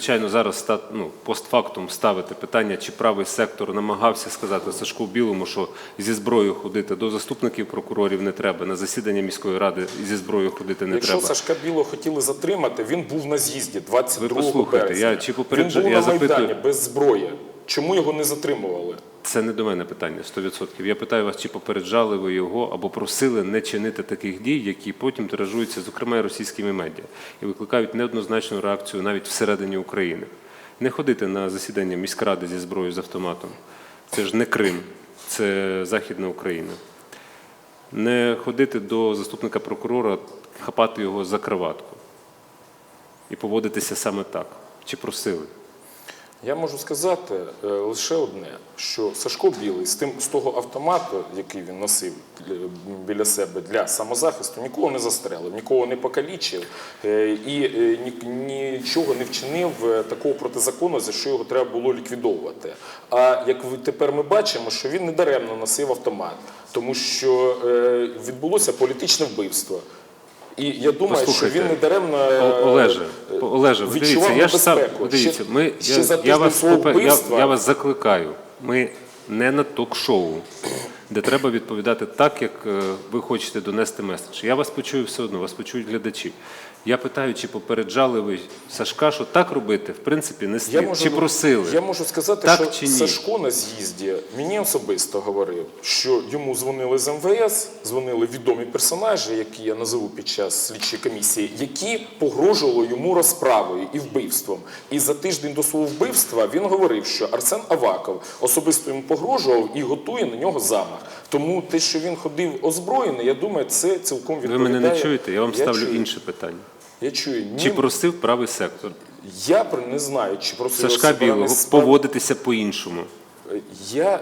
звичайно, зараз ну, постфактум ставити питання, чи правий сектор намагався сказати Сашку Білому, що зі зброєю ходити до заступників прокурорів не треба, на засідання міської ради зі зброєю ходити не Якщо треба. Сашка Біло хотіли затримати, він був на з'їзді 22 Ви послухайте, березня. я чи попереджу- він був я на Майдані запитую- без зброї. Чому його не затримували? Це не до мене питання 100%. Я питаю вас, чи попереджали ви його або просили не чинити таких дій, які потім тиражуються, зокрема і російськими медіа, і викликають неоднозначну реакцію навіть всередині України. Не ходити на засідання міськради зі зброєю з автоматом. Це ж не Крим, це Західна Україна. Не ходити до заступника прокурора, хапати його за краватку і поводитися саме так. Чи просили? Я можу сказати е, лише одне: що Сашко Білий з тим з того автомату, який він носив е, біля себе для самозахисту, нікого не застрелив, нікого не покалічив е, і нічого не вчинив такого протизакону, за що його треба було ліквідовувати. А як тепер ми бачимо, що він недаремно носив автомат, тому що відбулося політичне вбивство. І я думаю, що він не даремно Олеже, Олеже, ви дивіться, я ж сам дивіться, ми ще я, за я вас я, я вас закликаю. Ми не на ток-шоу, де треба відповідати так, як е, ви хочете донести меседж. Я вас почую все одно, вас почують глядачі. Я питаю, чи попереджали ви Сашка, що так робити, в принципі, не слід. чи просили? Я можу сказати, Так що? Сашко на з'їзді мені особисто говорив, що йому дзвонили з МВС, дзвонили відомі персонажі, які я назову під час слідчої комісії, які погрожували йому розправою і вбивством. І за тиждень до свого вбивства він говорив, що Арсен Аваков особисто йому погрожував і готує на нього замах. Тому те, що він ходив озброєний, я думаю, це цілком відповідає. Ви мене не чуєте, я вам ставлю чую. інше питання. Я чую. Ні, Чи просив правий сектор я не знаю, чи просив Сашка Білого справ- поводитися по-іншому? Я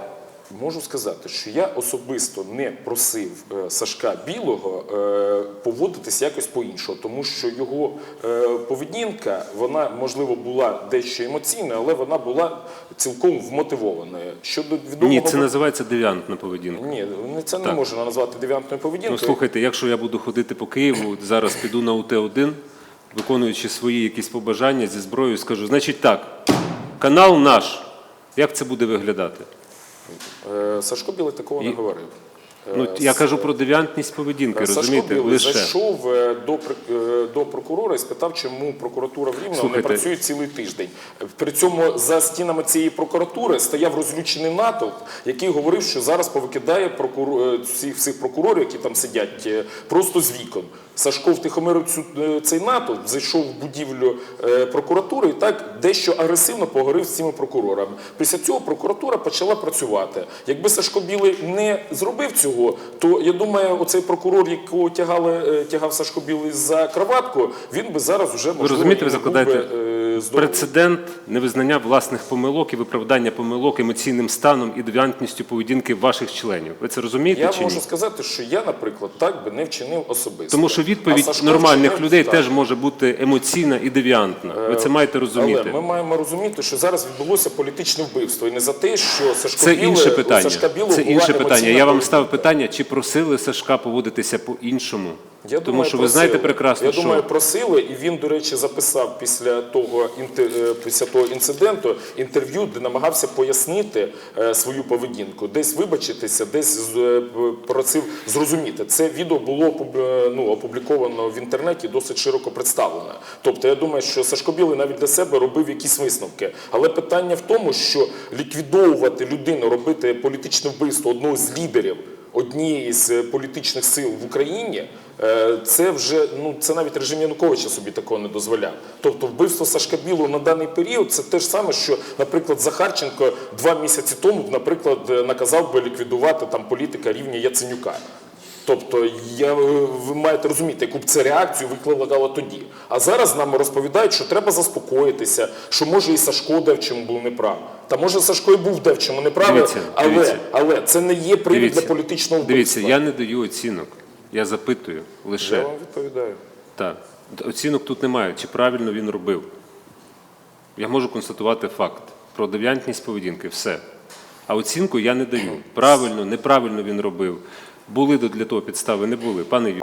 можу сказати, що я особисто не просив е, Сашка Білого е, поводитися якось по-іншому, тому що його е, поведінка, вона можливо була дещо емоційною, але вона була цілком вмотивованою. Щодо відомого Ні, це називається девіантна поведінка. ні, це не Так. можна назвати девіантною Ну, поведінкою. слухайте, якщо я буду ходити по Києву, зараз піду на УТ-1, виконуючи свої якісь побажання зі зброєю, скажу, значить так, канал наш. Як це буде виглядати? Е, Сашко Білий такого не говорив. Ну, Е, я кажу про девіантність поведінки, Сашко розумієте? Білий Лише. зайшов е, до, е, до прокурора і спитав, чому прокуратура в Рівному не працює цілий тиждень. При цьому за стінами цієї прокуратури стояв розлючений натовп, який говорив, що зараз повикидає прокуру... е, всіх, всіх прокурорів, які там сидять, е, просто з вікон. Сашко втихомирив цю, е, цей натовп, зайшов в будівлю е, прокуратури і так дещо агресивно поговорив з цими прокурорами. Після цього прокуратура почала працювати. Якби Сашко Білий не зробив цього, то я думаю, оцей прокурор, якого тягали, е, тягав Сашко Білий за кроватку, він би зараз вже можливо, розумієте, ви не був закладаєте би, е. Прецедент невизнання власних помилок і виправдання помилок емоційним станом і девіантністю поведінки ваших членів. Ви це розумієте Я чи ні? можу сказати, що я, наприклад, так би не вчинив особисто. Тому що відповідь нормальних вчинив людей так. теж може бути емоційна і девіантна. Ви це маєте розуміти. Але ми маємо розуміти, що зараз відбулося політичне вбивство, і не за те, що Сашко Це Біле, інше питання. Сашка Білого Це інше питання. Я вам ставив питання, чи просили Сашка поводитися по-іншому. Я Тому думаю, що ви знаєте прекрасно, Я що думаю, просили, і він, до речі, записав після того е, після того інциденту інтерв'ю, де намагався пояснити е, свою поведінку, десь вибачитися, десь е, просив зрозуміти. Це відео було ну, опубліковано в інтернеті, досить широко представлено. Тобто, я думаю, що Сашко Білий навіть для себе робив якісь висновки. Але питання в тому, що ліквідовувати людину, робити політичне вбивство одного з лідерів однієї з е, політичних сил в Україні, е, це вже ну це навіть режим Януковича собі такого не дозволяв. Тобто вбивство Сашка Білого на даний період це те ж саме, що, наприклад, Захарченко два місяці тому, наприклад, е, наказав би ліквідувати там політика рівня Яценюка. Тобто, я, ви маєте розуміти, яку б це реакцію викликало тоді. А зараз нам розповідають, що треба заспокоїтися, що може і Сашко де в чому був неправ. Та може Сашко і був де в чому неправий, Дивіться, але, дивіться. але це не є привід Дивіться, для політичного Дивіться, я не даю оцінок. Я запитую лише. Я вам відповідаю. Так. Оцінок тут немає, чи правильно він робив. Я можу констатувати факт про девіантність поведінки, все. А оцінку я не даю. Правильно, неправильно він робив. Були до- для того підстави, не були. Пане Ю,